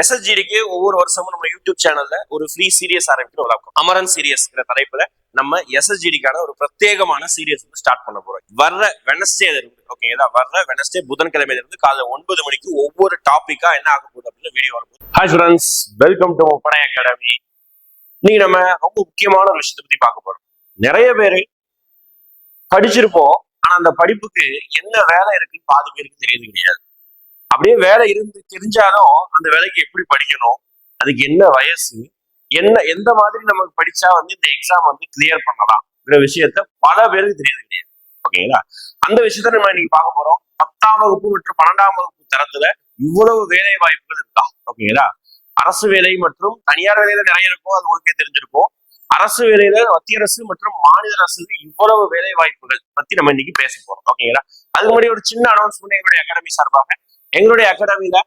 எஸ்எஸ்ஜிடிக்கு ஒவ்வொரு வருஷமும் நம்ம யூடியூப் சேனல்ல ஒரு ஃப்ரீ சீரியஸ் ஆரம்பிக்கிற ஒரு அமரன் சீரியஸ் தலைப்புல நம்ம எஸ்எஸ்ஜிடிக்கான ஒரு பிரத்யேகமான சீரியஸ் வந்து ஸ்டார்ட் பண்ண போறோம். வர்ற வெனஸ்டே இருந்து ஓகேங்களா வர்ற வெனஸ்டே புதன்கிழமையில இருந்து காலைல ஒன்பது மணிக்கு ஒவ்வொரு டாபிக்கா என்ன ஆக போகுது அப்படின்னு வீடியோ வரும் hi friends welcome to Padai academy இன்னைக்கு நம்ம ரொம்ப முக்கியமான ஒரு விஷயத்தை பத்தி பார்க்க போறோம். நிறைய பேர் படிச்சிருப்போம் ஆனா அந்த படிப்புக்கு என்ன வேலை இருக்குன்னு பாதி பேருக்கு தெரியுது கிடையாது. அப்படியே வேலை இருந்து தெரிஞ்சாலும் அந்த வேலைக்கு எப்படி படிக்கணும்? அதுக்கு என்ன வயசு? என்ன எந்த மாதிரி நமக்கு படிச்சா வந்து இந்த எக்ஸாம் வந்து கிளியர் பண்ணலாம்? விஷயத்த பல பேருக்கு தெரியுது கிடையாது ஓகேங்களா அந்த விஷயத்த நம்ம இன்னைக்கு பார்க்க போறோம். பத்தாம் வகுப்பு மற்றும் பன்னெண்டாம் வகுப்பு தரத்துல இவ்வளவு வேலை வாய்ப்புகள் இருக்கா? ஓகேங்களா அரசு வேலை மற்றும் தனியார் வேலையில நிறைய இருக்கும் அது உங்களுக்கே தெரிஞ்சிருக்கும். அரசு வேலையில மத்திய அரசு மற்றும் மாநில அரசு இவ்வளவு வேலை வாய்ப்புகள் பத்தி நம்ம இன்னைக்கு பேச போறோம். ஓகேங்களா அதுக்கு முன்னாடி ஒரு சின்ன அனௌன்ஸ்மெண்ட் எங்களுடைய அகாடமி சார்பாக. எங்களுடைய அகாடமியில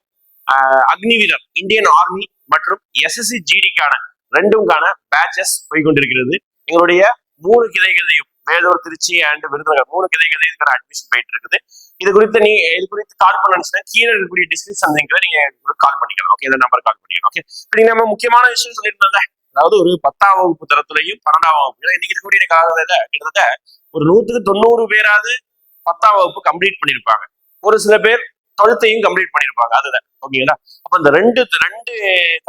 அக்னி வீரர் இந்தியன் ஆர்மி மற்றும் எஸ்எஸ்சி ஜிடிக்கான ரெண்டும்கான பேச்சஸ் போய்கொண்டிருக்கிறது. எங்களுடைய மூணு கிளைகளையும் வேலூர் திருச்சி அண்ட் விருதுநகர் மூணு கிளைகளையும் இதுக்கான அட்மிஷன் போயிட்டு இருக்குது இது குறித்து நீ இது குறித்து கால் பண்ணணும்னா கீழே இருக்கக்கூடிய டிஸ்கிரிப்ஷன் லிங்க்ல நீங்க கால் பண்ணிக்கலாம். ஓகே இந்த நம்பர் கால் பண்ணிக்கலாம். ஓகே இப்படி நம்ம முக்கியமான விஷயம் சொல்லியிருந்தோம்ல அதாவது ஒரு பத்தாம் வகுப்பு தரத்துலையும் பன்னெண்டாம் வகுப்பு இன்னைக்கு இருக்கக்கூடிய காலத்துல கிட்டத்தட்ட ஒரு நூத்துக்கு தொண்ணூறு பேராவது பத்தாம் வகுப்பு கம்ப்ளீட் பண்ணியிருப்பாங்க. ஒரு சில பேர் டுவெல்த்தையும் கம்ப்ளீட் பண்ணியிருப்பாங்க அதுதான். ஓகேங்களா? அப்ப இந்த ரெண்டு ரெண்டு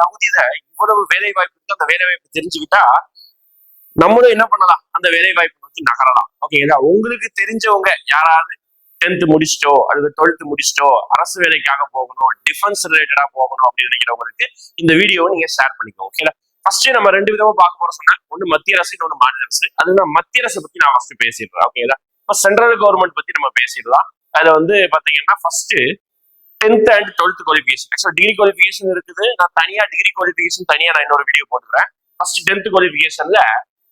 தகுதியில இவ்வளவு வேலை வாய்ப்பு அந்த வேலை வாய்ப்பு தெரிஞ்சுக்கிட்டா நம்மளும் என்ன பண்ணலாம்? அந்த வேலை வாய்ப்பு நோக்கி நகரலாம். ஓகேங்களா? உங்களுக்கு தெரிஞ்சவங்க யாராவது டென்த் முடிச்சிட்டோ அல்லது டுவெல்த் முடிச்சிட்டோ அரசு வேலைக்காக போகணும் டிஃபென்ஸ் ரிலேட்டடா போகணும் அப்படின்னு நினைக்கிறவங்களுக்கு இந்த வீடியோவை நீங்க ஷேர் பண்ணிக்கோங்க. ஓகேங்களா? ஃபர்ஸ்ட் நம்ம ரெண்டு விதமா பார்க்க போற சொன்னா ஒண்ணு மத்திய அரசு இன்னொன்று மாநில அரசு. அது மத்திய அரசு பத்தி நான் ஃபர்ஸ்ட் பேசிடுறேன். ஓகேங்களா? இப்போ சென்ட்ரல் கவர்மெண்ட் பத்தி நம்ம பேசிடலாம். அதில் வந்து பார்த்தீங்கன்னா first tenth and twelfth qualification ஆக்சுவலாக டிகிரி குவாலிஃபிகேஷன் இருக்குது. நான் தனியாக டிகிரி குவாலிஃபிகேஷன் தனியாக நான் இன்னொரு வீடியோ போட்டுக்கிறேன். ஃபர்ஸ்ட் டென்த் குவாலிஃபிகேஷன்ல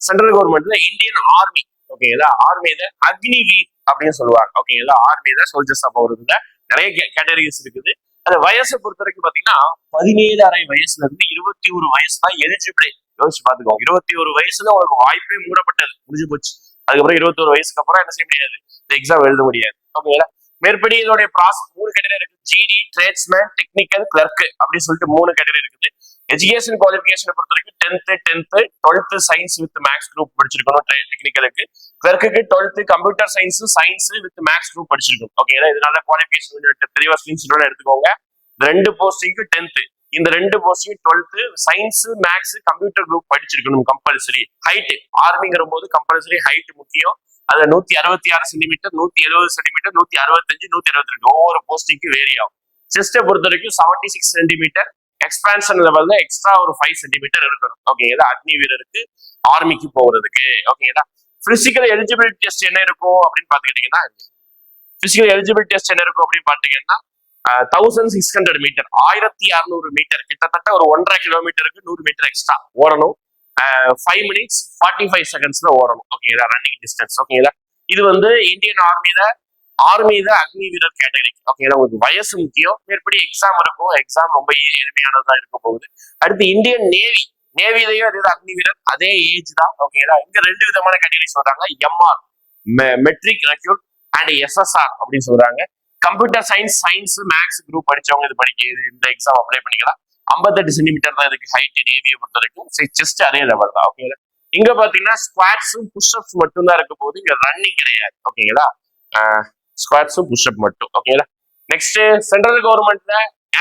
சென்ட்ரல் கவர்மெண்ட்ல இந்தியன் ஆர்மி ஓகேங்களா ஆர்மியில அக்னிவீர் அப்படின்னு சொல்லுவாங்க. ஓகேங்களா ஆர்மியில சோல்ஜர்ஸ் அப்போ வருதுல நிறைய கேட்டகரிஸ் இருக்குது. அந்த வயசை பொறுத்த வரைக்கும் பாத்தீங்கன்னா பதினேழு அரை வயசுல இருந்து இருபத்தி ஒரு வயசு தான் எலிஜிபிளே யோசிச்சு பாத்துக்கோங்க. இருபத்தி ஒரு வயசுல உங்களுக்கு வாய்ப்பே மூடப்பட்டது. முடிஞ்சு போச்சு. அதுக்கப்புறம் இருபத்தோரு வயசுக்கு அப்புறம் என்ன செய்ய முடியாது? இந்த எக்ஸாம் எழுத முடியாது. ஓகேங்களா மேற்படி இதோடைய ப்ராசஸ் மூணு கேட்டகரி இருக்கு. ஜிடி ட்ரேட்ஸ்மேன் டெக்னிக்கல் கிளர்க் அப்படின்னு சொல்லிட்டு மூணு கேட்டகரி இருக்குது. எஜுகேஷன் குவாலிஃபிகேஷனை பொறுத்த வரைக்கும் tenth tenth twelfth science with maths group படிச்சிருக்கணும் டெக்னிக்கலுக்கு clerk twelfth computer science science with maths group படிச்சிருக்கணும். ஓகேங்களா இதனால குவாலிஃபிகேஷன் தெளிவா ஸ்கிரீன்ஷாட் எடுத்துக்கோங்க. ரெண்டு போஸ்டிங்க்கு டென்த்து இந்த ரெண்டு posting twelfth science maths computer group படிச்சிருக்கணும் கம்பல்சரி ஹைட் ஆர்மிங்கிற போது கம்பல்சரி ஹைட் முக்கியம். அதுல நூத்தி அறுபத்தி ஆறு சென்டிமீட்டர் நூத்தி எழுபது சென்டிமீட்டர் நூத்தி அறுபத்தஞ்சு நூத்தி அறுபத்தி ரெண்டு ஒவ்வொரு போஸ்டிங்க்கு வேரி ஆகும். செஸ்ட்டை பொறுத்த வரைக்கும் செவன்டி சிக்ஸ் சென்டிமீட்டர் எக்ஸ்பான்ஷன் லெவல்ல எக்ஸ்ட்ரா ஒரு ஃபைவ் சென்டிமீட்டர் இருக்கணும். ஓகேங்களா அக்னி வீரருக்கு ஆர்மிக்கு போகிறதுக்கு ஓகேங்களா பிசிக்கல் எலிஜிபிலிட்டி டெஸ்ட் என்ன இருக்கும் அப்படின்னு பாத்துக்கிட்டீங்கன்னா பிசிக்கல் எலிஜிபிலிட்டி டெஸ்ட் என்ன இருக்கும் அப்படின்னு பாத்தீங்கன்னா தௌசண்ட் சிக்ஸ் ஹண்ட்ரட் மீட்டர் ஆயிரத்தி அறுநூறு மீட்டர் கிட்டத்தட்ட ஒரு ஒன்றரை கிலோமீட்டருக்கு நூறு மீட்டர் எக்ஸ்ட்ரா ஓடணும். ஃபைவ் மினிட்ஸ் ஃபார்ட்டி ஃபைவ் செகண்ட்ஸ்ல ஓடணும். ஓகேங்களா ரன்னிங் டிஸ்டன்ஸ் ஓகேங்களா இது வந்து இந்தியன் ஆர்மியில ஆர்மியில அக்னி வீரர் கேட்டகரி ஓகேங்களா உங்களுக்கு வயசு முக்கியம். மேற்படி எக்ஸாம் இருக்கும். எக்ஸாம் ரொம்ப எளிமையானதா இருக்க போகுது. அடுத்து இந்தியன் நேவி நேவிலையும் அதே அக்னி வீரர். அதே ஏஜ் தான். ஓகேங்களா இங்க ரெண்டு விதமான கேட்டகரி சொல்றாங்க. MR matric recruit and SSR அப்படின்னு சொல்றாங்க. Computer science science maths group படிச்சவங்க இது படிக்க இந்த எக்ஸாம் அப்ளை பண்ணிக்கலாம். ஐம்பத்தெட்டு சென்டிமீட்டர் தான் இதுக்கு ஹைட் நேவியை பொறுத்த வரைக்கும் செஸ்ட் அதே லெவல் தான் ஓகேங்களா இங்க பாத்தீங்கன்னா ஸ்குவாட்ஸும் புஷ்அப்ஸ் மட்டும் தான் இருக்க போது இங்க ரன்னிங் கிடையாது ஓகேங்களா ஸ்குவாட்ஸும் புஷ்அப் மட்டும் ஓகேங்களா நெக்ஸ்ட் சென்ட்ரல் கவர்மெண்ட்ல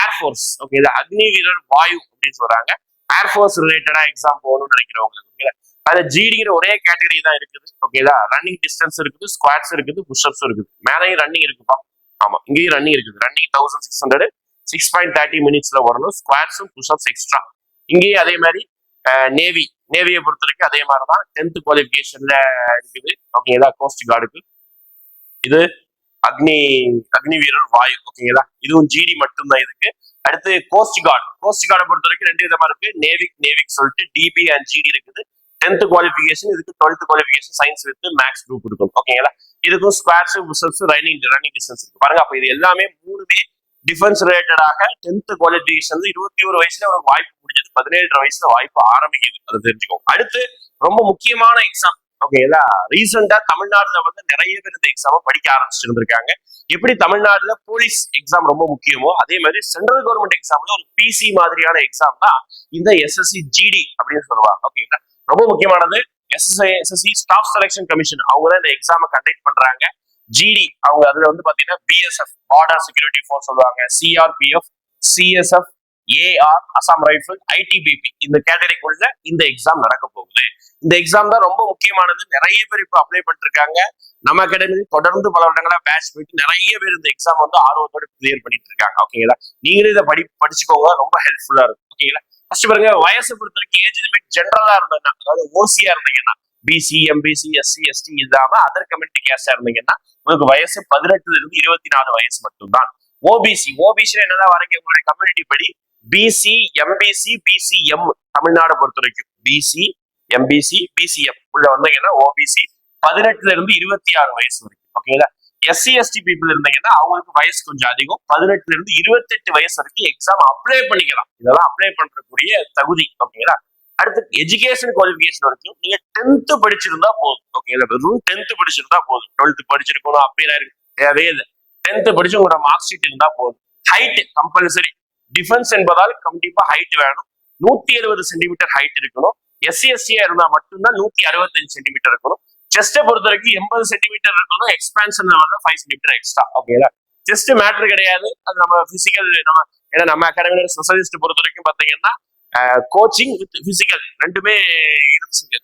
ஏர்ஃபோர்ஸ் ஓகேங்களா அக்னி வீரர் வாயு அப்படின்னு சொல்றாங்க. ஏர்ஃபோர்ஸ் ரிலேட்டடா எக்ஸாம் போகணும்னு நினைக்கிறவங்க ஓகேங்களா அதுல ஜிடிங்கிற ஒரே கேட்டகரி தான் இருக்குது ஓகேங்களா ரன்னிங் டிஸ்டன்ஸ் இருக்குது ஸ்குவாட்ஸ் இருக்குது புஷ்அப்ஸும் இருக்குது. மேலேயும் ரன்னிங் இருக்குப்பா. ஆமா இங்கேயும் ரன்னிங் இருக்குது. Running thousand six hundred six point thirty மினிட்ஸ்ல ஓடணும் ஸ்குவாட்ஸும் புஷ்அப்ஸ் எக்ஸ்ட்ரா இங்கேயும் அதே மாதிரி நேவி நேவியை பொறுத்த வரைக்கும் அதே மாதிரி தான் டென்த் குவாலிஃபிகேஷன்ல இருக்குது ஓகேங்களா கோஸ்ட் கார்டுக்கு இது அக்னி அக்னி வீரர் வாயு. ஓகேங்களா இதுவும் ஜிடி மட்டும்தான் இதுக்கு. அடுத்து கோஸ்ட் கார்டு கோஸ்ட் கார்டை பொறுத்த வரைக்கும் ரெண்டு விதமா இருக்கு. நேவிக் நேவிக் சொல்லிட்டு டிபி அண்ட் ஜிடி இருக்குது. டென்த் குவாலிஃபிகேஷன் இதுக்கு twelfth qualification science with maths group இருக்கும். ஓகேங்களா இதுக்கும் squats pushups running running distance இருக்கு. பாருங்க அப்ப இது எல்லாமே மூணுமே டிஃபென்ஸ் ரிலேட்டடாக டென்த் குவாலிஃபிகேஷன் இருபத்தி ஒரு வயசுல ஒரு வாய்ப்பு முடிஞ்சது. பதினேழு வயசுல வாய்ப்பு ஆரம்பிக்குது. அதை தெரிஞ்சுக்கோங்க. அடுத்து ரொம்ப முக்கியமான எக்ஸாம் ஓகேங்களா ரீசெண்டா தமிழ்நாடுல வந்து நிறைய பேர் இந்த எக்ஸாமை படிக்க ஆரம்பிச்சுட்டு இருந்திருக்காங்க. எப்படி தமிழ்நாடுல போலீஸ் எக்ஸாம் ரொம்ப முக்கியமோ அதே மாதிரி சென்ட்ரல் கவர்மெண்ட் எக்ஸாம்ல ஒரு பிசி மாதிரியான எக்ஸாம் தான் இந்த எஸ்எஸ்சி ஜிடி அப்படின்னு சொல்லுவாங்க. ஓகேங்களா ரொம்ப முக்கியமானது SSI SSC staff selection commission அவங்க தான் இந்த எக்ஸாமை கண்டக்ட் பண்றாங்க. ஜிடி அவங்க அதுல வந்து பாத்தீங்கன்னா பிஎஸ்எஃப் பார்டர் செக்யூரிட்டி ஃபோர்ஸ் சொல்லுவாங்க. CRPF CSF AR Assam rifle ITBP இந்த கேட்டகரிக்குள்ள இந்த எக்ஸாம் நடக்க போகுது. இந்த எக்ஸாம் தான் ரொம்ப முக்கியமானது. நிறைய பேர் இப்போ அப்ளை பண்ணிருக்காங்க நம்ம அகாடமி தொடர்ந்து பல வருடங்களா பேட்ச் போயிட்டு நிறைய பேர் இந்த எக்ஸாம் வந்து ஆர்வத்தோட கிளியர் பண்ணிட்டு இருக்காங்க ஓகேங்களா நீங்களே இதை படி படிச்சுக்கோங்க. ரொம்ப ஹெல்ப்ஃபுல்லா இருக்கும். ஓகேங்களா ஃபர்ஸ்ட் பாருங்க வயசை பொறுத்த வரைக்கும் ஏஜ் லிமிட் ஜென்ரலா இருந்ததுன்னா அதாவது ஓசியா இருந்தீங்கன்னா பிசி எம்பிசி எஸ்சி எஸ்டி இல்லாம அதர் கம்யூனிட்டி கேஸ்டா இருந்தீங்கன்னா உங்களுக்கு வயசு பதினெட்டுல இருந்து இருபத்தி நாலு வயசு மட்டும்தான். ஓபிசி ஓபிசி என்னதான் வரீங்க உங்களுடைய கம்யூனிட்டி படி பிசி எம்பிசி பிசிஎம் தமிழ்நாடு பொறுத்த வரைக்கும் பிசி எம்பிசி பிசிஎம் உள்ள வந்தீங்கன்னா ஓபிசி பதினெட்டுல இருந்து இருபத்தி ஆறு வயசு வரைக்கும். ஓகேங்களா எஸ்சி எஸ்டி பீப்புள் இருந்தீங்கன்னா அவங்களுக்கு வயசு கொஞ்சம் அதிகம். பதினெட்டுல இருந்து இருபத்தெட்டு வயசு வரைக்கும் எக்ஸாம் அப்ளை பண்ணிக்கலாம். இதெல்லாம் அப்ளை பண்றக்கூடிய தகுதி ஓகேங்களா அடுத்து எஜுகேஷன் குவாலிஃபிகேஷன் வரைக்கும் நீங்க டென்த் படிச்சிருந்தா போதும் ஓகேங்களா வெறும் டென்த் படிச்சிருந்தா போதும். டுவெல்த் படிச்சிருக்கணும் அப்பீரா இருக்கு. தேவையே இல்லை. டென்த் படிச்சு உங்களோட மார்க் ஷீட் இருந்தா போதும். ஹைட் கம்பல்சரி டிஃபென்ஸ் என்பதால் கண்டிப்பா ஹைட் வேணும். நூத்தி எழுபது சென்டிமீட்டர் ஹைட் இருக்கணும். எஸ்சி எஸ்சியா இருந்தா மட்டும்தான் நூத்தி அறுபத்தஞ்சு சென்டிமீட்டர் இருக்கணும். செஸ்ட்டை பொறுத்த வரைக்கும் எண்பது சென்டிமீட்டர் இருக்கணும் எக்ஸ்பான்ஷன் வந்து ஃபைவ் சென்டிமீட்டர் எக்ஸ்ட்ரா ஓகேங்களா செஸ்ட் மேட்ரு கிடையாது. அது நம்ம பிசிக்கல் நம்ம ஏன்னா நம்ம அகாடமியோட ஸ்பெஷலிஸ்ட் பொறுத்த வரைக்கும் பாத்தீங்கன்னா கோச்சிங் வித் பிசிக்கல் ரெண்டுமே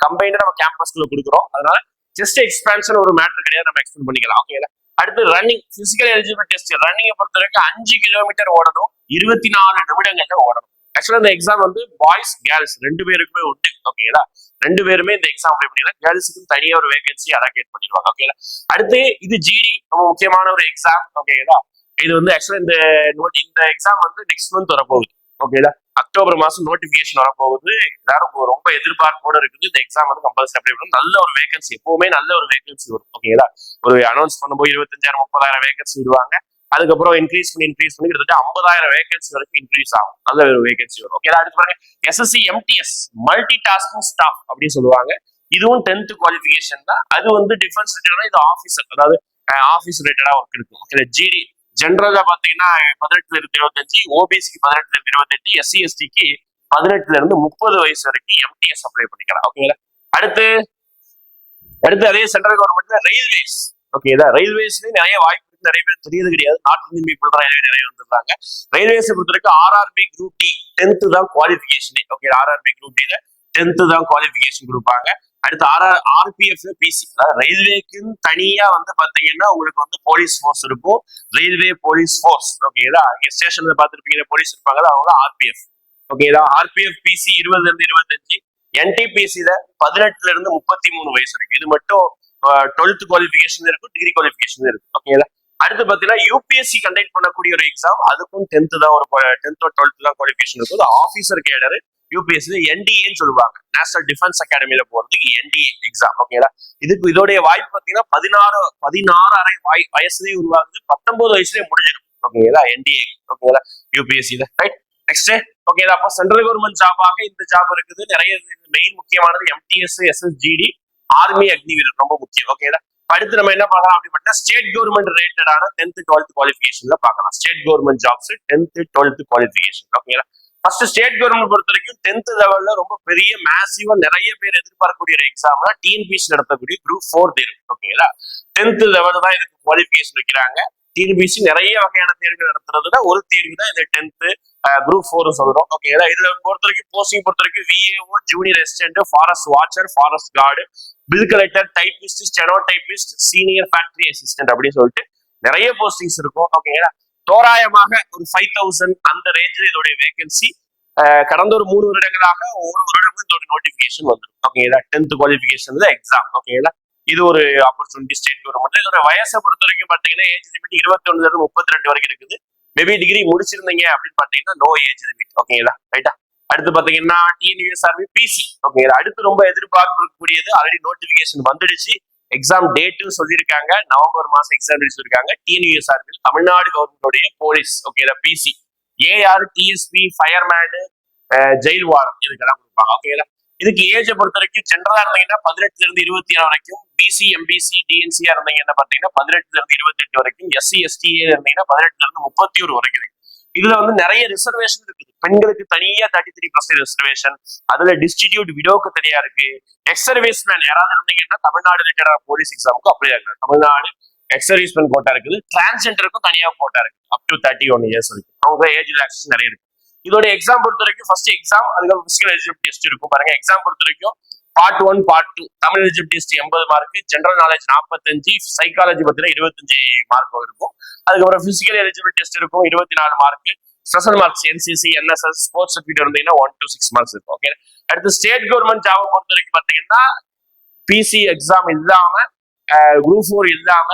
கம்பைன்டு நம்ம கேம்பஸ்ல கொடுக்குறோம். அதனால செஸ்ட் எக்ஸ்பான்ஷன் ஒரு மேட்ரு கிடையாது. நம்ம எக்ஸ்பிளைன் பண்ணிக்கலாம் ஓகேங்களா அடுத்து ரன்னிங் பிசிக்கல் எலிஜிபிள் டெஸ்ட் ரன்னிங்கை பொறுத்த வரைக்கும் அஞ்சு கிலோமீட்டர் ஓடணும் இருபத்தி நாலு நிமிடங்கள்ல ஓடணும். ஆக்சுவலா இந்த எக்ஸாம் வந்து பாய்ஸ் கேர்ள்ஸ் ரெண்டு பேருக்குமே உண்டு ஓகேங்களா ரெண்டு பேருமே இந்த எக்ஸாம் அப்ளை கேர்ள்ஸுக்கும் கேர்ள்ஸுக்கு தனியா ஒரு வேகன்சி அலோகேட் பண்ணிடுவாங்க ஓகேங்களா அடுத்து இது ஜிடி ரொம்ப முக்கியமான ஒரு எக்ஸாம் ஓகேங்களா இது வந்து ஆக்சுவலா இந்த நோட் இந்த எக்ஸாம் வந்து நெக்ஸ்ட் மந்த் வரப்போகுது ஓகேங்களா அக்டோபர் மாசம் நோட்டிபிகேஷன் வரப்போகுது. எல்லாரும் ரொம்ப எதிர்பார்ப்போட இருக்குது. இந்த எக்ஸாம் வந்து கம்பல்சரி அப்ளை பண்ணணும். நல்ல ஒரு வேகன்சி எப்பவுமே நல்ல ஒரு வேகன்சி வரும் ஓகேங்களா ஒரு அனௌன்ஸ் பண்ணும்போது இருபத்தஞ்சாயிரம் முப்பதாயிரம் வேகன்சி விடுவாங்க. அதுக்கப்புறம் இன்க்ரீஸ் பண்ணி இன்க்ரீஸ் பண்ணி கிட்டத்தட்ட ஐம்பதாயிரம் வேகன்சி வரைக்கும் இன்க்ரீஸ் ஆகும். நல்ல ஒரு வேகன்சி வரும். ஓகே அடுத்து பாருங்க. SSC MTS multi tasking staff அப்படின்னு சொல்லுவாங்க. இதுவும் டென்த் குவாலிஃபிகேஷன் தான். அது வந்து டிஃபென்ஸ் ரிலேட்டடா இது ஆஃபீஸர் அதாவது ஆஃபீஸ் ரிலேட்டடா ஒர்க் இருக்கும் ஓகே ஜிடி ஜென்ரலா பாத்தீங்கன்னா பதினெட்டுல இருந்து இருபத்தஞ்சு ஓபிசிக்கு பதினெட்டுல இருந்து இருபத்தெட்டு எஸ்சி எஸ்டிக்கு பதினெட்டுல இருந்து முப்பது வயசு வரைக்கும் எம்டிஎஸ் அப்ளை பண்ணிக்கலாம். ஓகேங்களா அடுத்து அடுத்து அதே சென்ட்ரல் கவர்மெண்ட்ல ரயில்வேஸ் ஓகேதா ரயில்வேஸ்லயும் நிறைய வாய்ப்பு நிறைய பேர் தெரியுது கிடையாது. நார்த் இந்தியன் பீப்புள் தான் நிறைய நிறைய வந்திருக்காங்க ரயில்வேஸை பொறுத்த வரைக்கும் ஆர்ஆர்பி குரூப் டி டென்த் தான் குவாலிஃபிகேஷனே ஓகே ஆர்ஆர்பி குரூப் டில டென்த் தான் குவாலிஃபிகேஷன் கொடுப்பாங்க. அடுத்து ஆர்ஆர் ஆர்பிஎஃப் பிசி அதாவது ரயில்வேக்குன்னு தனியா வந்து பாத்தீங்கன்னா உங்களுக்கு வந்து போலீஸ் ஃபோர்ஸ் இருக்கும். ரயில்வே போலீஸ் ஃபோர்ஸ் ஓகேங்களா இங்க ஸ்டேஷன்ல பாத்துருப்பீங்க போலீஸ் இருப்பாங்க அவங்க ஆர்பிஎஃப் ஓகேங்களா ஆர்பிஎஃப் பிசி இருபதுல இருந்து இருபத்தஞ்சு. என்டிபிசில பதினெட்டுல இருந்து முப்பத்தி மூணு வயசு இருக்கு. இது மட்டும் டுவெல்த் குவாலிஃபிகேஷன் இருக்கும் டிகிரி குவாலிஃபிகேஷன் இருக்கு ஓகேங்களா அடுத்து பாத்தீங்கன்னா யூபிஎஸ்சி கண்டக்ட் பண்ணக்கூடிய ஒரு எக்ஸாம் அதுக்கும் டென்த் தான் ஒரு டென்த்தோ டுவெல்த் தான் குவாலிஃபிகேஷன் இருக்கும். அது ஆஃபீஸர் கேடர் யூபிஎஸ்சி என்டிஏன்னு சொல்லுவாங்க. நேஷனல் டிஃபென்ஸ் அகாடமியில போறதுக்கு என்டிஏ எக்ஸாம் ஓகேங்களா இதுக்கு இதோடைய வாய்ப்பு பாத்தீங்கன்னா பதினாறு பதினாறு அரை வாய் வயசுலேயே உருவாகுது. பத்தொன்பது வயசுலேயே முடிஞ்சிடும் ஓகேங்களா என்டிஏ ஓகேங்களா யூபிஎஸ்சியில ரைட் நெக்ஸ்ட் ஓகேங்களா அப்ப சென்ட்ரல் கவர்மெண்ட் ஜாபாக இந்த ஜாப் இருக்குது. நிறைய மெயின் முக்கியமானது எம்டிஎஸ் எஸ்எஸ்ஜிடி ஆர்மி அக்னிவீரர் ரொம்ப முக்கியம் ஓகேங்களா அடுத்து நம்ம என்ன பார்க்கலாம் அப்படின்னு ஸ்டேட் கவர்மெண்ட் ரிலேட்டடான டென்த் டுவெல்த் குவாலிஃபிகேஷன்ல பார்க்கலாம். State government jobs tenth twelfth qualification ஓகேங்களா ஃபர்ஸ்ட் ஸ்டேட் கவர்மெண்ட் பொறுத்த வரைக்கும் டென்த் லெவல்ல ரொம்ப பெரிய மேசிவா நிறைய பேர் எதிர்பார்க்கக்கூடிய ஒரு எக்ஸாம் டிஎன்பிசி நடத்தக்கூடிய குரூப் ஃபோர் தேர்வு. ஓகேங்களா டென்த் லெவல் தான் இதுக்கு குவாலிஃபிகேஷன் வைக்கிறாங்க. டிஎன்பிசி நிறைய வகையான தேர்வு நடத்துறதுல ஒரு தேர்வு தான் இந்த டென்த் குரூப் ஃபோர் சொல்றோம். ஓகேங்களா இதுல பொறுத்த வரைக்கும் போஸ்டிங் பொறுத்த வரைக்கும் VAO junior assistant forest watcher forest guard bill collector typist steno typist senior factory assistant அப்படின்னு சொல்லிட்டு நிறைய போஸ்டிங்ஸ் இருக்கும். ஓகேங்களா தோராயமாக ஒரு ஃபைவ் தௌசண்ட் அந்த ரேஞ்சில் இதோடைய வேகன்சி கடந்த ஒரு மூணு வருடங்களாக ஒவ்வொரு வருடமும் இதோட நோட்டிபிகேஷன் வந்துடும் ஓகேங்களா டென்த் குவாலிஃபிகேஷன் எக்ஸாம் ஓகேங்களா இது ஒரு ஆப்பர்ச்சுனிட்டி ஸ்டேட் கவர்மெண்ட் இதோட வயசை பொறுத்த வரைக்கும் பாத்தீங்கன்னா ஏஜ் லிமிட் இருபத்தி ஒண்ணுல இருந்து முப்பத்தி ரெண்டு வரைக்கும் இருக்குது. மேபி டிகிரி முடிச்சிருந்தீங்க அப்படின்னு பாத்தீங்கன்னா நோ ஏஜ் லிமிட் ஓகேங்களா ரைட்டா அடுத்து பாத்தீங்கன்னா டிஎன்யூஎஸ்ஆர்பி பிசி ஓகேங்களா அடுத்து ரொம்ப எதிர்பார்க்கக்கூடியது ஆல்ரெடி நோட்டிபிகேஷன் வந்துடுச்சு. எக்ஸாம் டேட்டும் சொல்லியிருக்காங்க. நவம்பர் மாசம் எக்ஸாம் சொல்லியிருக்காங்க. டிஎன்யூஎஸ் டிஎன்யூஎஸ்ஆர்பி தமிழ்நாடு கவர்மெண்டோடைய போலீஸ் ஓகேங்களா PC AR TSP fireman jail வாரம் இதுக்கெல்லாம் கொடுப்பாங்க. ஓகேங்களா இதுக்கு ஏஜை பொறுத்த வரைக்கும் ஜென்ரலா இருந்தீங்கன்னா பதினெட்டுல இருந்து இருபத்தி ஏழு வரைக்கும் பிசி எம்பிசி டிஎன்சியா இருந்தீங்கன்னா பாத்தீங்கன்னா பதினெட்டுல இருந்து இருபத்தி எட்டு வரைக்கும் எஸ்சி எஸ்டிஏ இருந்தீங்கன்னா பதினெட்டுல இருந்து முப்பத்தி ஒரு வரைக்கும். இதுல வந்து நிறைய ரிசர்வேஷன் இருக்குது. பெண்களுக்கு தனியா தேர்ட்டி த்ரீ பர்சன்ட் ரிசர்வேஷன் அதுல டிஸ்டிடியூட் விடோக்கு தனியா இருக்கு. எக்ஸ் சர்வீஸ் மேன் யாராவது இருந்தீங்கன்னா தமிழ்நாடு ரிலேட்டட் போலீஸ் எக்ஸாமுக்கு அப்ளை ஆகலாம். Tamil Nadu ex service man quota இருக்குது. டிரான்ஸ்ஜெண்டருக்கும் தனியா கோட்டா இருக்கு. Up to thirty one years வரைக்கும். அவங்க ஏஜ் ரிலாக்ஸேஷன் நிறைய இருக்கு. இதோட எக்ஸாம் பொறுத்த வரைக்கும் ஃபர்ஸ்ட் எக்ஸாம் அதுக்கப்புறம் பிசிக்கல் எலிஜிபிலிட்டி டெஸ்ட் இருக்கும். பாருங்க எக்ஸாம் பொறுத்த வரைக்கும் part one part two Tamil eligibility test எண்பது மார்க் ஜென்ரல் நாலேஜ் நாற்பத்தஞ்சு சைக்காலஜி பார்த்தீங்கன்னா இருபத்தஞ்சு மார்க் இருக்கும். அதுக்கப்புறம் பிசிக்கல் எலிஜிபிலிட்டி டெஸ்ட் இருக்கும் இருபத்தி நாலு mark special marks NCC NSS sports certificate இருந்தீங்கன்னா ஒன் டு சிக்ஸ் மார்க்ஸ் இருக்கும் ஓகே அடுத்து ஸ்டேட் கவர்மெண்ட் ஜாபை பொறுத்த வரைக்கும் பார்த்தீங்கன்னா பிசி எக்ஸாம் இல்லாம குரூப் ஃபோர் இல்லாம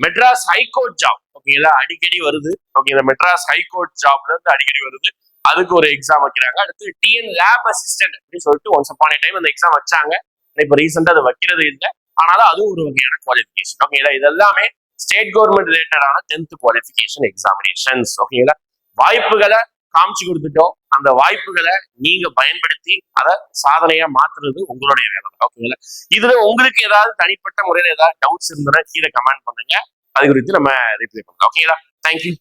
மெட்ராஸ் ஹைகோர்ட் ஜாப் ஓகேங்களா அடிக்கடி வருது ஓகே இந்த மெட்ராஸ் ஹைகோர்ட் ஜாப்ல இருந்து அடிக்கடி வருது. அதுக்கு ஒரு எக்ஸாம் வைக்கிறாங்க. அடுத்து டிஎன் லேப் அசிஸ்டன்ட் அப்படின்னு சொல்லிட்டு ஒன்ஸ் அப்பான் டைம் அந்த எக்ஸாம் வச்சாங்க. இப்போ ரீசெண்டா அது வைக்கிறது இல்லை. ஆனாலும் அதுவும் ஒரு வகையான குவாலிஃபிகேஷன் ஓகேங்களா இது எல்லாமே ஸ்டேட் கவர்மெண்ட் ரிலேட்டடான டென்த் குவாலிஃபிகேஷன் எக்ஸாமினேஷன்ஸ் ஓகேங்களா வாய்ப்புகளை காமிச்சு கொடுத்துட்டோம். அந்த வாய்ப்புகளை நீங்க பயன்படுத்தி அதை சாதனையா மாத்துறது உங்களுடைய வேலை ஓகேங்களா இதுல உங்களுக்கு ஏதாவது தனிப்பட்ட முறையில ஏதாவது டவுட்ஸ் இருந்தா கீழே கமெண்ட் பண்ணுங்க. அது குறித்து நம்ம ரிப்ளை பண்ணலாம் ஓகேங்களா தேங்க்யூ